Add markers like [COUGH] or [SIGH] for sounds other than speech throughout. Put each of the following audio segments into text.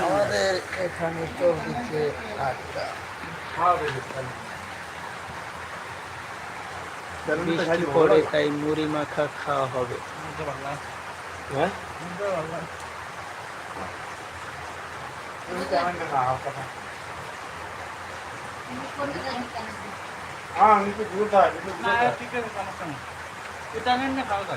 আমাদের এখানে চলছে বৃষ্টি পড়ে তাই মুড়ি মাখা খাওয়া হবে। হ্যাঁ? হ্যাঁ নিচে দুধ হয় নিচে দুধ হয় এটা নেন না খাওয়া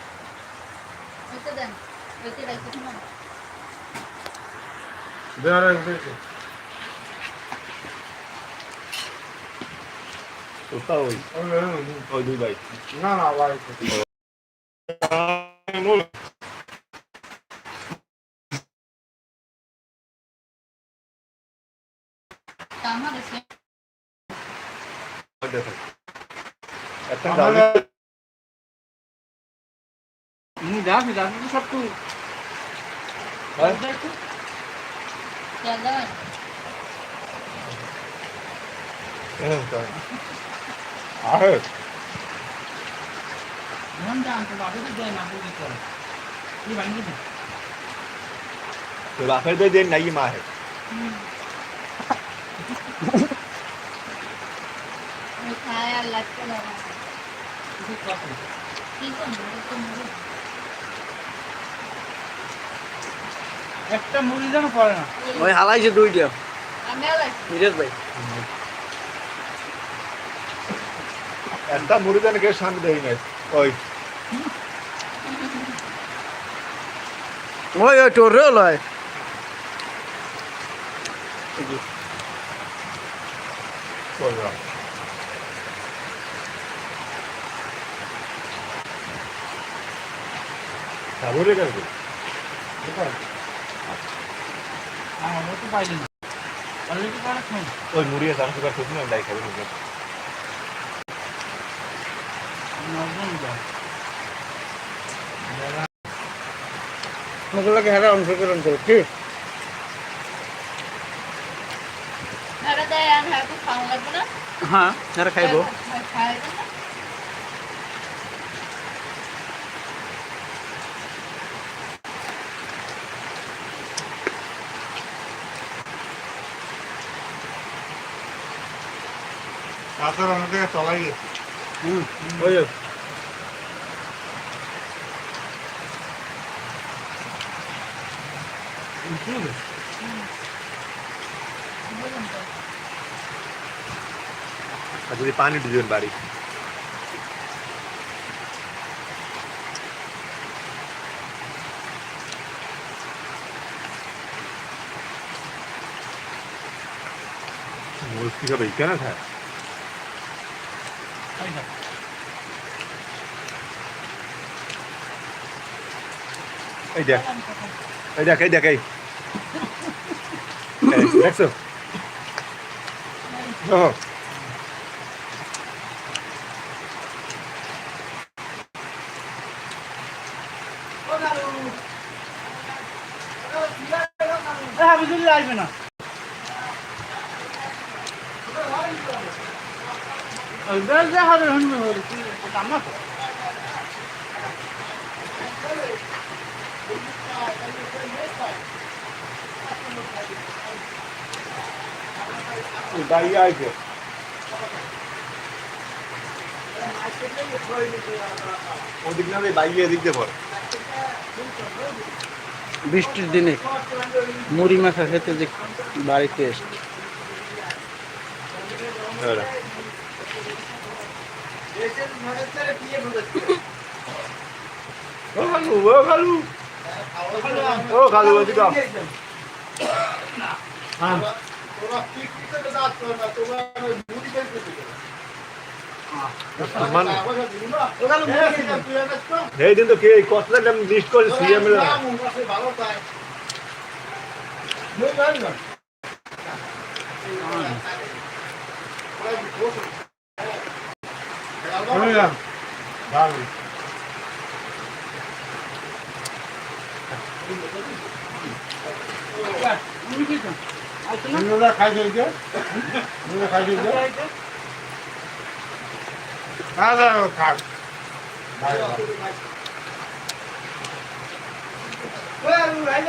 ওই ওই দুই ভাই। না না ভাই আমার আছে একটা ডাউন যাস যাস সব তুই চল দাও আরে মন জান তো বাবু তো দেয় না বুঝি করে কি ভাঙি দে তো বাপের তো দেন নাই মা হে মিঠাই আর লাগছে না কিছু কথা কি করব তো মুড়ি একটা মুড়ি যেন পড়ে না। ওই হালাইছে দুইটা। মিরাজ ভাই। একটা মুড়ি দেন কে সামনে দেই নাই। ওই। ওই ওই তোর রে লয়। করলাম সাবরে গেছে আমার তো পাইলি না অলরেডি করে খাই ওই মুড়ি আছে আমি সুগার খুঁজছি না ডাই খাবে যা ওগুলোকে হারা অংশগ্রহণ করো কি? হ্যাঁ হ্যাঁ যারা খাইবো। খাইবে তারপর অনেক জায়গায় চলাই গেছে। হুম, ওই যদি পানি দিবেন বাড়ি। মুরগ কি খাবে কেন খায়? খাই না এই দেখ এই দেখ এই দেখ এই দেখছ ও হ্যাঁ বিজুলি আসবে না ওই বেশ দেখা যাবে হন কাম না তো বৃষ্টির দিনে মুড়ি মাখা খেতে যে বাড়িতে এসে এবারে। ও খালু ও খালু ও খালু আও। এই দিন তো কে কতটা আমি লিস্ট করে সিএম এর ভালো মুড়ি খেয়েছো আচ্ছা না নুনুরা খাই দিয়েছে নুনুরা খাই দিয়েছে না না খাক ভাই ভাই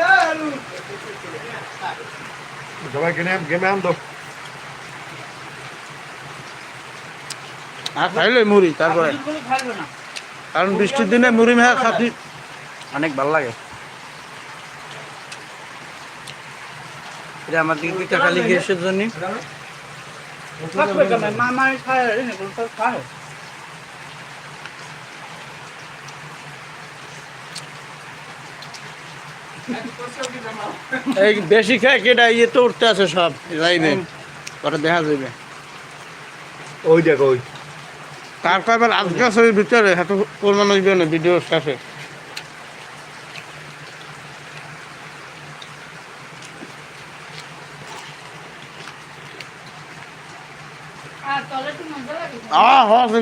সবাই কিনে গেমে আন তো আর খাইলে মুড়ি তারপরে। কারণ বৃষ্টির দিনে মুড়ি মেহা খাতি অনেক ভালো লাগে। এটা আমার দিকে দুইটা খালি গ্যাসের জন্য এই বেশি খায় কেটা ইয়ে তো উঠতে আছে সব লাইনে। ওটা দেখা যাবে। ওই দেখো ওই। তার কয়বার আজকে ছবির ভিতরে এত প্রমাণ হইবে না ভিডিও শেষে।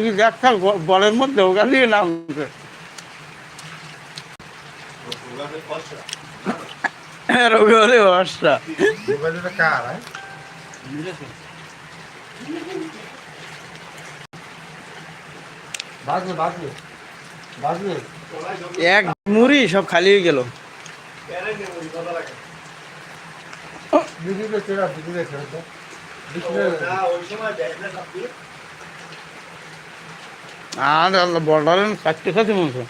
কি দেখা বলের মধ্যে নামছে হলে কার এক মুড়ি সব খালি হয়ে গেল। আর বর্ডারের মনে দিদি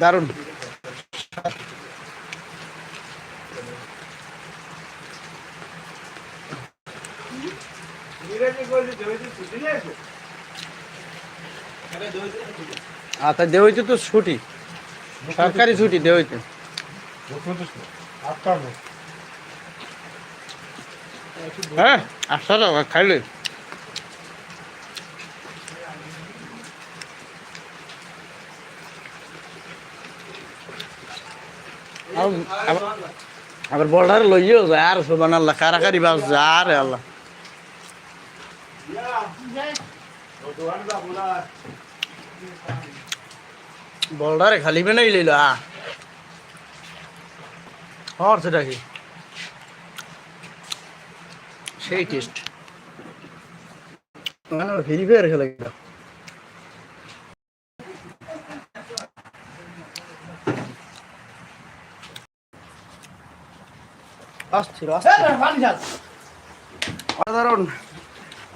দারুণ। আচ্ছা দেওয়াইতে তো? ছুটি। সরকারি ছুটি। দেওয়াইতে হ্যাঁ আসা খাইলে। আবার- বর্ডার লইয়েও যায় আর সোবান আল্লাহ কারাকারি বাস যায় আরে আল্লাহ। বর্ডারে খালি বেনাই লইল আ। হর সেটা কি? সেই টেস্ট। ফিরি ফেয়ার খেলে গেল। অস্থির অস্থির অসাধারণ।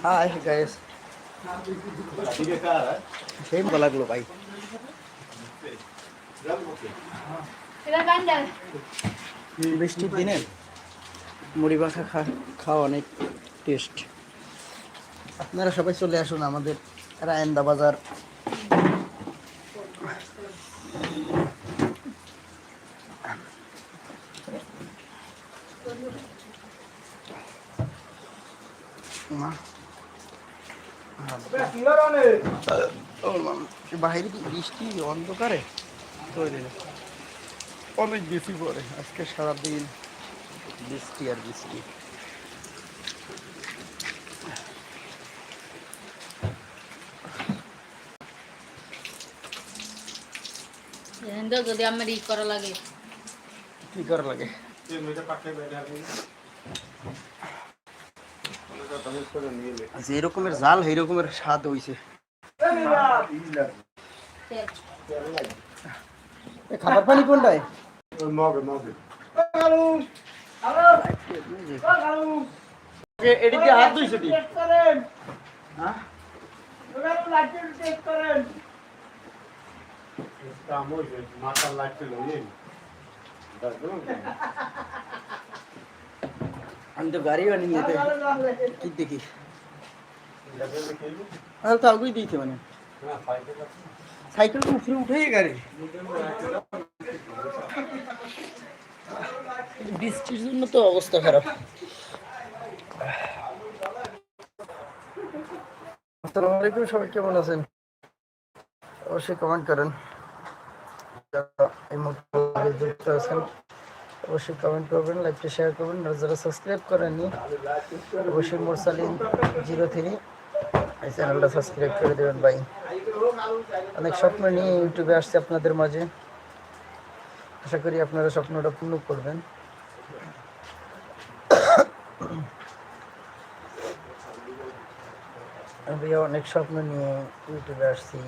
হাই গাইস সেই গলাগুলো ভাই। বৃষ্টির দিনে মুড়ি মাখা খাওয়া অনেক টেস্ট। আপনারা সবাই চলে আসুন আমাদের রায়ন্দা বাজার মা ও মা, বাইরে কি বৃষ্টি অন্ধকারে তৈরি অনেক বেশি পড়ে আজকে সারাদিন বৃষ্টি আর বৃষ্টি। যদি আমার ই করা লাগে। কি করা লাগে? জাল এই রকমের স্বাদ হইছে। খাবার পানি কোনটায়? মগে মগে। এদিকে হাত ধুইছে দি কাম মাথার লাইট আমি তো গাড়ি বানি নিতে কি দেখি? আর তো আগুই দিয়েছে মানে। সাইকেল তো উপরে উঠেই গাড়ি। বৃষ্টির জন্য তো অবস্থা খারাপ। আসসালামু আলাইকুম সবাই কেমন আছেন? অবশ্যই কমেন্ট করেন। এই মুহূর্তে যুক্ত আছেন অবশ্যই কমেন্ট করবেন লাইভটা শেয়ার করবেন। আর যারা সাবস্ক্রাইব করেননি অবশ্যই মোরসালিন জিরো থ্রি এই চ্যানেলটা সাবস্ক্রাইব করে দেবেন ভাই। অনেক স্বপ্ন নিয়ে ইউটিউবে আসছে আপনাদের মাঝে। আশা করি আপনারা স্বপ্নটা পূর্ণ করবেন। আমি অনেক স্বপ্ন নিয়ে ইউটিউবে আসছি।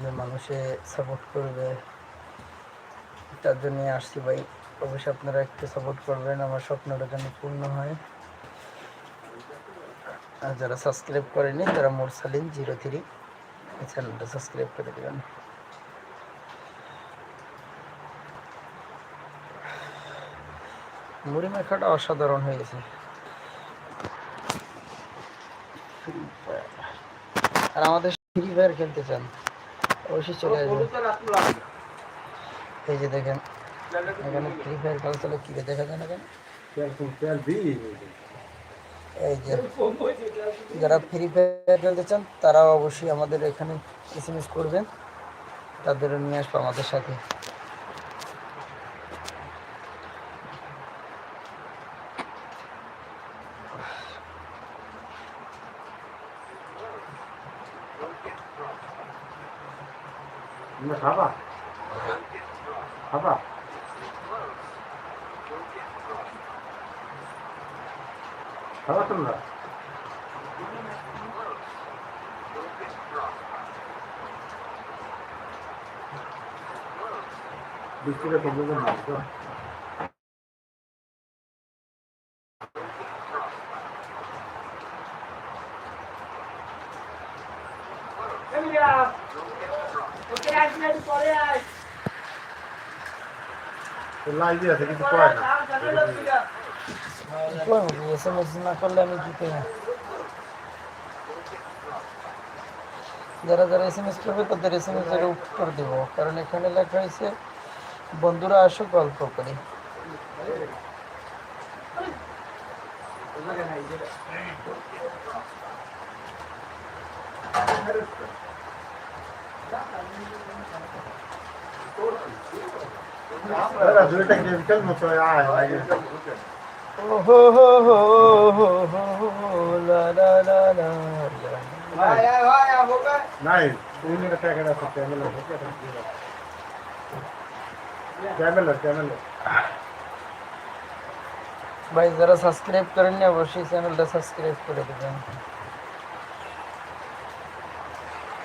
যে মানুষে সাপোর্ট করবে। তার জন্য আসছি ভাই। অবশ্যই আপনারা একটু সাপোর্ট করবেন। আমার স্বপ্নটা যেন পূর্ণ হয়। আর যারা সাবস্ক্রাইব করেনি, তারা মোরসালিন জিরো থ্রি চ্যানেলটা সাবস্ক্রাইব করে দেবেন। মুড়ি মাখাটা অসাধারণ হয়েছে আর আমাদের ফ্রি ফায়ার খেলতে চান। অবশ্যই চলে আসবেন। এই যে দেখেন এখানে ফ্রি ফায়ার খেলা চলে কি দেখা যায় না কেন? এই যে যারা ফ্রি ফায়ার খেলতে চান তারা অবশ্যই আমাদের এখানে এস এম এস করবেন। তাদের নিয়ে আসব আমাদের সাথে। খাবা? খাবা? খাবা তোমরা বৃষ্টিটা কমে না তো লাইভে আছে কিন্তু কয় না এস এম এস না করলে আমি কি করব যারা যারা এস এম এস করবে তাদের এস এম এস এর উত্তর দেবো কারণ এখানে লেখা হয়েছে বন্ধুরা আসো গল্প করি দাদা দুইটা গেম খেলব তো আয় আয় নাই উইনের প্যাকেট আছে ক্যামেলার ক্যামেলার ক্যামেলার ভাই যারা সাবস্ক্রাইব করেননি অবশ্যই চ্যানেলটা সাবস্ক্রাইব করে দেবেন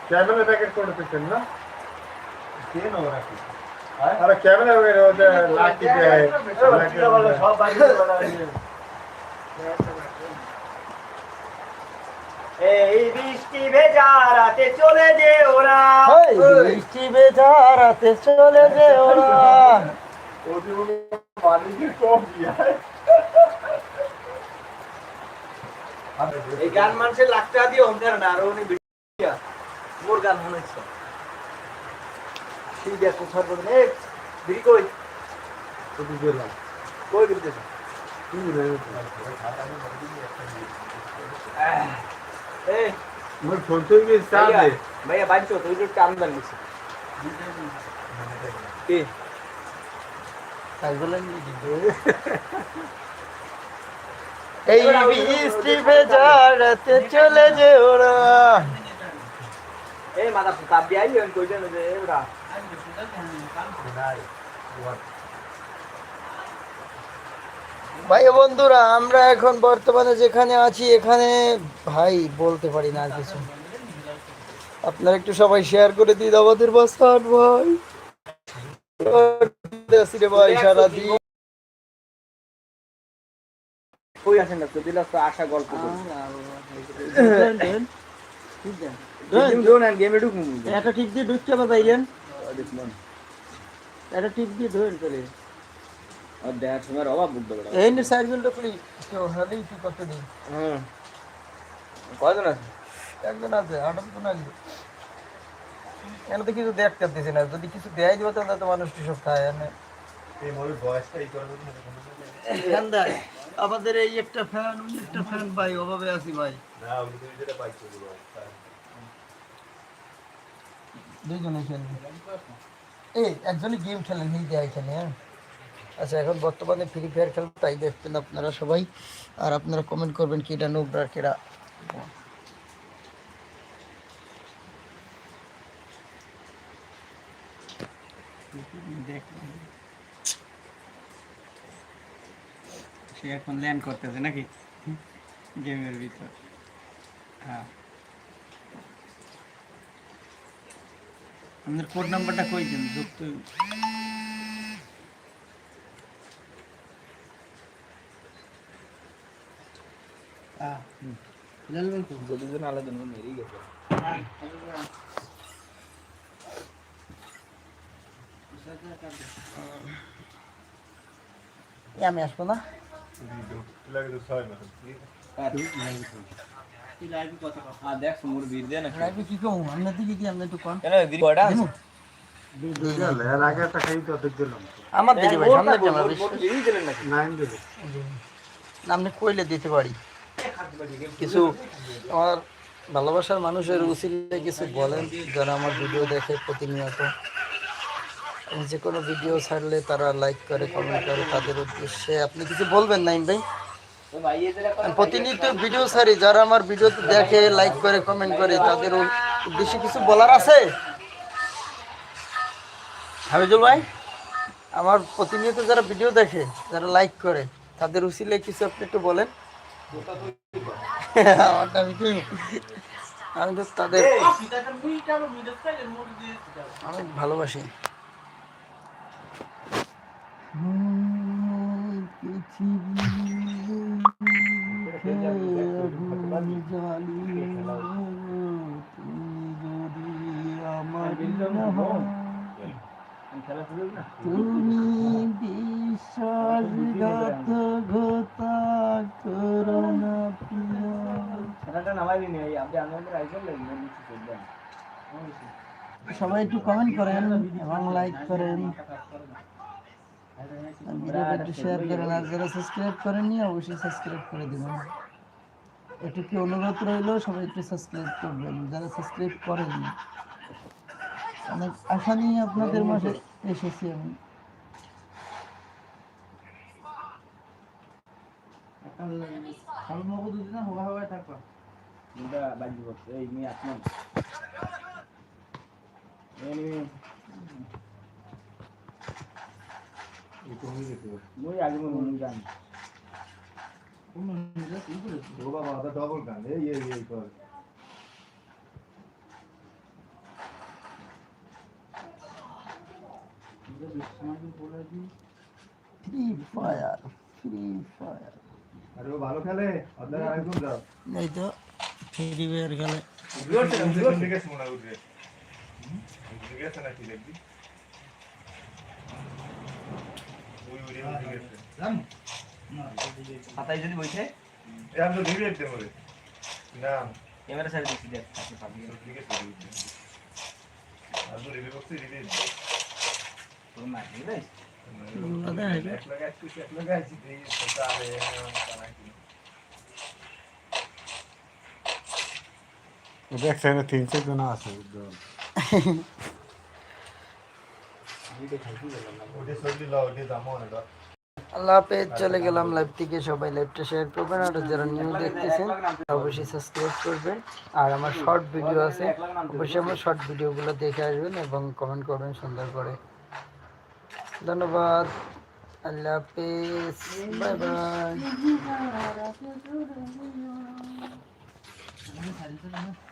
ক্যামেলার প্যাকেট করে দিচ্ছেন না আরে ক্যামেলা ওদের লাকি দেয়? সব এই বৃষ্টি ভেজা রাতে চলে যে ওরা। বৃষ্টি ভেজা রাতে চলে যে ওরা। এই গান মানুষের লাগতে দিয়ে অন্ধের না আর উনি মোর গান মনে হচ্ছে। ঠিক আছে এই বিড়ি কই? কই বিড়ি দেবে এই। ফোন তো গিয়ে চা ভাইয়া দে। ভাইয়া বাইছো তুই তো কাম দান নিছে। কি? তাই বলেন এই বৃষ্টি চলে যে ওরা এই মাথা কাপ দিয়ে আইলেন কই দেন যে এরা ভাই বন্ধুরা আমরা এখন বর্তমানে যেখানে আছি এখানে ভাই বলতে পারি না কিছু। আপনারা একটু সবাই শেয়ার করে দিন আমাদের বাসান ভাই। রে ভাই সারাদিন। কই আছেন না তো দিলাস তো আশা গল্প করি গেম ঢুকুন। একটা টিপ দিয়ে ঢুকছে আবার বাইরেন একটা টিপ দিয়ে ধরেন করে আর দেখার সময় অভাব বুঝতে পারে। এই নে সাইকেলটা ফ্রি কেউ হলেই তুই কত দিন হুম কয়জন আছে? একজন আছে আটক তো নাকি এখানে তো কিছু দেখতে দিছে না। যদি কিছু দেয় দিব তাহলে তো মানুষ সব খায় এনে। ফ্যান দেয় আমাদের এই একটা ফ্যান ওই একটা ফ্যান ভাই অভাবে আছি ভাই। দুইজনে খেলবে। এই, একজনই গেম খেলেন এই দেয় এখানে হ্যাঁ? আচ্ছা এখন বর্তমানে ফ্রি ফায়ার খেলব, তাই দেখবেন আপনারা সবাই। আর আপনারা কমেন্ট করবেন কেটা নোবরা কেটা সে এখন ল্যান্ড করতেছে নাকি? গেমের ভিতর। হ্যাঁ। আমাদের কোড নাম্বারটা কই দেন? যুক্ত আলাদা মেরেই গেছে। এ আমি আসব না? হ্যাঁ আপনার তো দিলাম আপনি কইলে দিতে পারি। কিছু আমার ভালোবাসার মানুষের উচিলে কিছু বলেন, যারা আমার ভিডিও দেখে প্রতিনিয়ত। যে কোনো ভিডিও ছাড়লে তারা লাইক করে কমেন্ট করে, তাদের উদ্দেশ্যে। আপনি কিছু বলবেন নাইম ভাই? প্রতিনিয়ত ভিডিও ছাড়ি যারা আমার ভিডিও দেখে লাইক করে কমেন্ট করে তাদের উদ্দেশ্যে কিছু বলার আছে? হাবিজুল ভাই আমার প্রতিনিয়ত যারা ভিডিও দেখে যারা লাইক করে তাদের উচিলে কিছু আপনি একটু বলেন। আমি আমি তো তাদের আমি ভালোবাসি। তুমি বিশ্বাসঘাতকতা করো না সবাই একটু কমেন্ট করেন, এবং লাইক করেন। ভিডিওটা একটু শেয়ার করেন, আর যারা সাবস্ক্রাইব করেননি, অবশ্যই সাবস্ক্রাইব করে দিবেন। এটুকু অনুরোধ রইল? সবাই একটু সাবস্ক্রাইব করবেন। যারা সাবস্ক্রাইব করেননি অনেক আশা নিয়ে আপনাদের মাঝে এসেছি আমি। মুই আগে মনে জানি। ও বাবা ডবল গান এই এই এই কর ফ্রি ফায়ার ফ্রি ফায়ার আরে ও ভালো খেলে অর্ধেক আরেকজন এই তো ফ্রি ফায়ার খেলে ঠিক আছে মনে উঠবে ঠিক আছে নাকি দেখবি ওই হাতাই যদি বইছে? এ আমি তো দিবি একদম ওরে না। ক্যামেরা সাইড দিছি দেখ আপনি পাবি ঠিক আছে আর তো রিভিউ করতে রিভিউ না দিই তিন চার জন আছে ওটা সবজি লাও ওটা দাম অনেক আল্লাহ হাফেজ, চলে গেলাম লাইভ থেকে। সবাই লাইভটা শেয়ার করবেন আর যারা নিউ দেখতেছেন, অবশ্যই সাবস্ক্রাইব করবেন। আর আমার শর্ট ভিডিও আছে, অবশ্যই আমার শর্ট ভিডিওগুলো দেখে আসবেন এবং কমেন্ট করবেন সুন্দর করে ধন্যবাদ, আল্লাহ হাফেজ বাই বাই [LAUGHS]